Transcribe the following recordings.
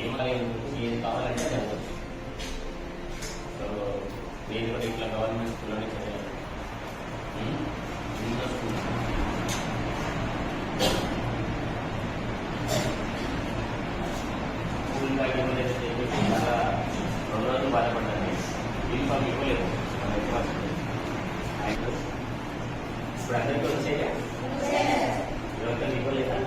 ఏమైనా ఏది కావాలంటే అది అవ్వచ్చు సో నేను కూడా ఇట్లా గవర్నమెంట్ స్కూల్లోనే చదివాను ఉమ్, ఇంట్లో స్కూల్ స్కూల్ బ్యాగ్ ఇవ్వలేదు అని చెప్పేసి చాలా రెండు రోజులు బాధపడ్డాను యూనిఫామ్ ఇవ్వలేదు మన హెడ్ మాస్టర్ ఇప్పుడు అందరికీ వచ్చాయా ఎవరికైనా ఇవ్వలేదా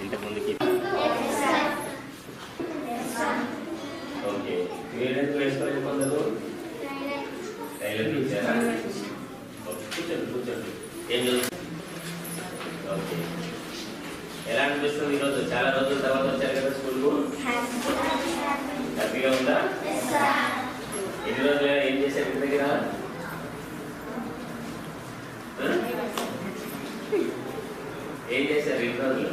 ఇంతకుముందుకి ఓకే. మీరెందుకు వేసుకోలేదు కొందరు టైలర్ ఇచ్చారా కూర్చోండి కూర్చోండి ఏం చదువు ఓకే ఎలా అనిపిస్తుంది ఈరోజు చాలా రోజుల తర్వాత వచ్చారు కదా స్కూల్కు హ్యాపీగా ఉందా ఎన్ని రోజులు ఏం చేశారు ఇంటి దగ్గర ఆ? ఏం చేశారు ఇన్ని రోజులు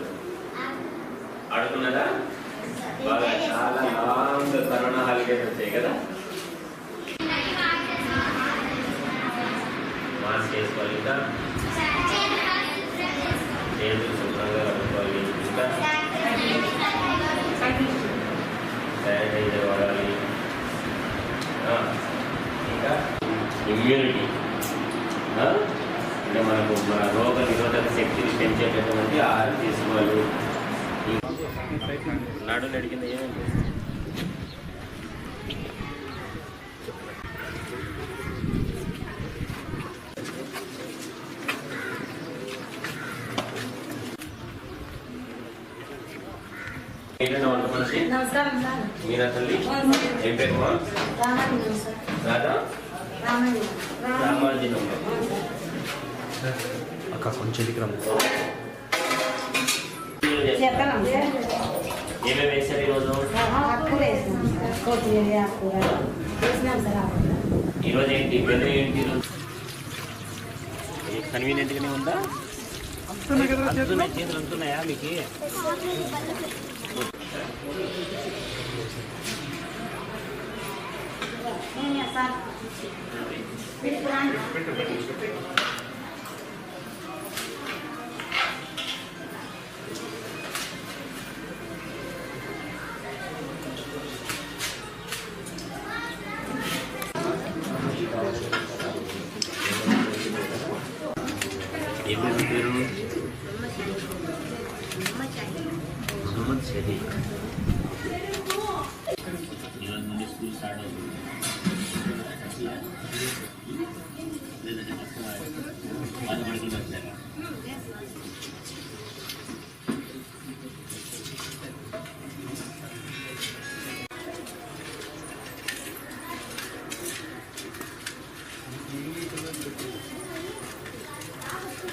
ఆడుకున్నారా? బాగా చాలా లాంగ్ కరోనా హాలిడేస్ వచ్చాయి కదా? మాస్క్ వేసుకోవాలి ఇంకా? చేతులు శుభ్రంగా కడుక్కోవాలి ఇంకా? శానిటైజర్ వాడాలి. ఆ, ఇంకా? ఇమ్యూనిటీ. అంటే మనకు మన రోగ నిరోధక శక్తిని పెంచేటటువంటి ఆహారం తీసుకోవాలి. నాడు అడిగింది ఏమైంది మీరా తల్లి? ఏం పేరు రామాంజనం సార్ రాధా రామాంజనం రామాంజనం అక్క కొంచెం చేస్తాం సార్ ఏమేమి వేశారు ఈరోజు? ఈరోజు ఏంటి? వెదర్ ఏంటి కన్వీనియంట్గానే ఉందా? చేతులు అంతున్నాయా మీకు? సార్ ఏమేమి పేరు? మొహమ్మద్ ఈరోజు నుండి స్కూల్ స్టార్ట్ అవుతుంది. వచ్చారా